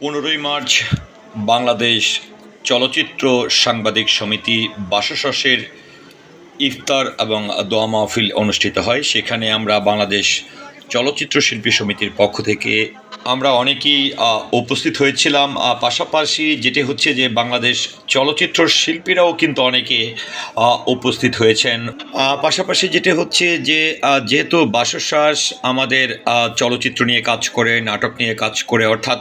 পনেরোই মার্চ বাংলাদেশ চলচ্চিত্র সাংবাদিক সমিতি বাসশ্বাসের ইফতার এবং দোয়া মাহফিল অনুষ্ঠিত হয়। সেখানে আমরা বাংলাদেশ চলচ্চিত্র শিল্পী সমিতির পক্ষ থেকে আমরা অনেকেই উপস্থিত হয়েছিলাম। পাশাপাশি যেটি হচ্ছে যে বাংলাদেশ চলচ্চিত্র শিল্পীরাও কিন্তু অনেকে উপস্থিত হয়েছেন। পাশাপাশি যেটি হচ্ছে যে যেহেতু বাসশ্বাস আমাদের চলচ্চিত্র নিয়ে কাজ করে, নাটক নিয়ে কাজ করে, অর্থাৎ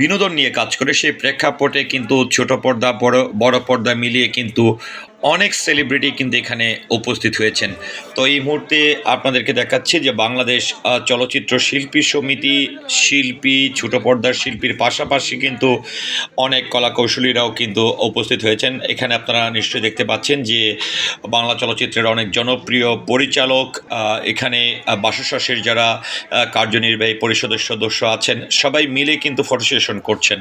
বিনোদন নিয়ে কাজ করে, সেই প্রেক্ষাপটে কিন্তু ছোট পর্দা, বড় বড় পর্দা মিলিয়ে কিন্তু অনেক সেলিব্রিটি কিন্তু এখানে উপস্থিত হয়েছেন। তো এই মুহূর্তে আপনাদেরকে দেখাচ্ছি যে বাংলাদেশ চলচ্চিত্র শিল্পী সমিতি শিল্পী, ছোট পর্দার শিল্পীর পাশাপাশি কিন্তু অনেক কলা কৌশলীরাও কিন্তু উপস্থিত হয়েছেন। এখানে আপনারা নিশ্চয়ই দেখতে পাচ্ছেন যে বাংলা চলচ্চিত্রের অনেক জনপ্রিয় পরিচালক এখানে বাসুশ্বাসের যারা কার্যনির্বাহী পরিষদের সদস্য আছেন, সবাই মিলে কিন্তু ফটো সেশন করছেন।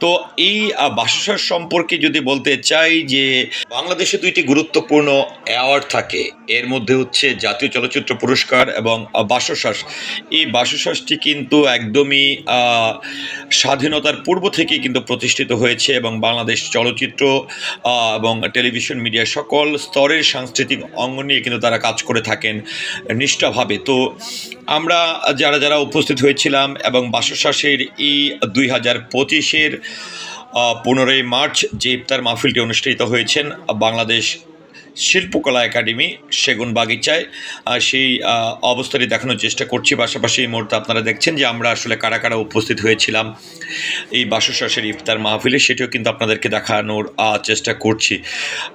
তো এই বাসশ্বাস সম্পর্কে যদি বলতে চাই যে বাংলাদেশে দুইটি গুরুত্বপূর্ণ অ্যাওয়ার্ড থাকে, এর মধ্যে হচ্ছে জাতীয় চলচ্চিত্র পুরস্কার এবং বাসশ্বাস এই বাসশ্বাসটি কিন্তু একদমই স্বাধীনতার পূর্ব থেকেই কিন্তু প্রতিষ্ঠিত হয়েছে এবং বাংলাদেশ চলচ্চিত্র এবং টেলিভিশন মিডিয়া সকল স্তরের সাংস্কৃতিক অঙ্গ নিয়ে কিন্তু তারা কাজ করে থাকেন নিষ্ঠাভাবে। তো আমরা যারা যারা উপস্থিত হয়েছিলাম এবং বাসশ্বাসের এই দুই হাজার পঁচিশের পনেরোই মার্চ যে ইফতার মাহফিলটি অনুষ্ঠিত হয়েছেন বাংলাদেশ শিল্পকলা একাডেমি, সেগুন বাগিচায় সেই অবস্থাটি দেখানোর চেষ্টা করছি। পাশাপাশি এই মুহূর্তে আপনারা দেখছেন যে আমরা আসলে কারা কারা উপস্থিত হয়েছিলাম এই বাসশ্বাসের ইফতার মাহফিলে, সেটিও কিন্তু আপনাদেরকে দেখানোর চেষ্টা করছি।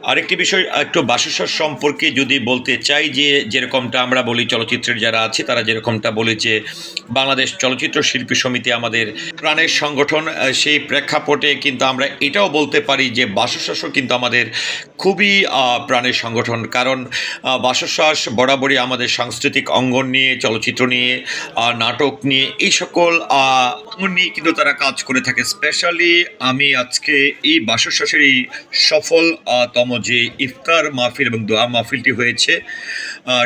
আরেকটি বিষয়, একটু বাসশ্বাস সম্পর্কে যদি বলতে চাই যে, যেরকমটা আমরা বলি চলচ্চিত্রের যারা আছে, তারা যেরকমটা বলে যে বাংলাদেশ চলচ্চিত্র শিল্পী সমিতি আমাদের প্রাণের সংগঠন সেই প্রেক্ষাপটে কিন্তু আমরা এটাও বলতে পারি যে বাসশ্বাসও কিন্তু আমাদের খুবই প্রাণের সংগঠন। কারণ বাসশ্বাস বরাবরই আমাদের সাংস্কৃতিক অঙ্গন নিয়ে, চলচ্চিত্র নিয়ে নাটক নিয়ে, এই সকল অঙ্গন নিয়ে কিন্তু তারা কাজ করে থাকে। স্পেশালি আমি আজকে এই বাসশ্বাসের এই সফল তম যে ইফতার মাহফিল এবং দোয়া মাহফিলটি হয়েছে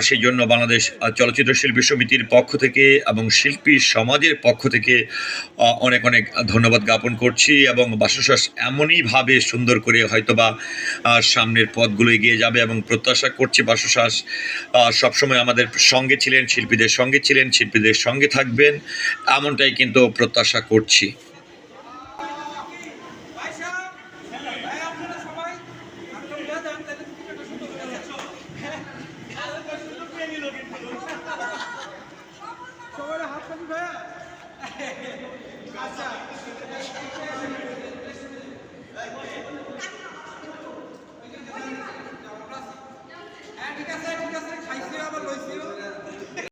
সেই জন্য বাংলাদেশ চলচ্চিত্র শিল্পী সমিতির পক্ষ থেকে এবং শিল্পী সমাজের পক্ষ থেকে অনেক অনেক ধন্যবাদ জ্ঞাপন করছি এবং বাসশ্বাস এমনইভাবে সুন্দর করে হয়তোবা সামনের পথগুলো এগিয়ে যাবে এবং প্রত্যাশা করছি বাসুশ্বাস সবসময় আমাদের সঙ্গে ছিলেন শিল্পীদের সঙ্গে ছিলেন শিল্পীদের সঙ্গে থাকবেন এমনটাই কিন্তু প্রত্যাশা করছি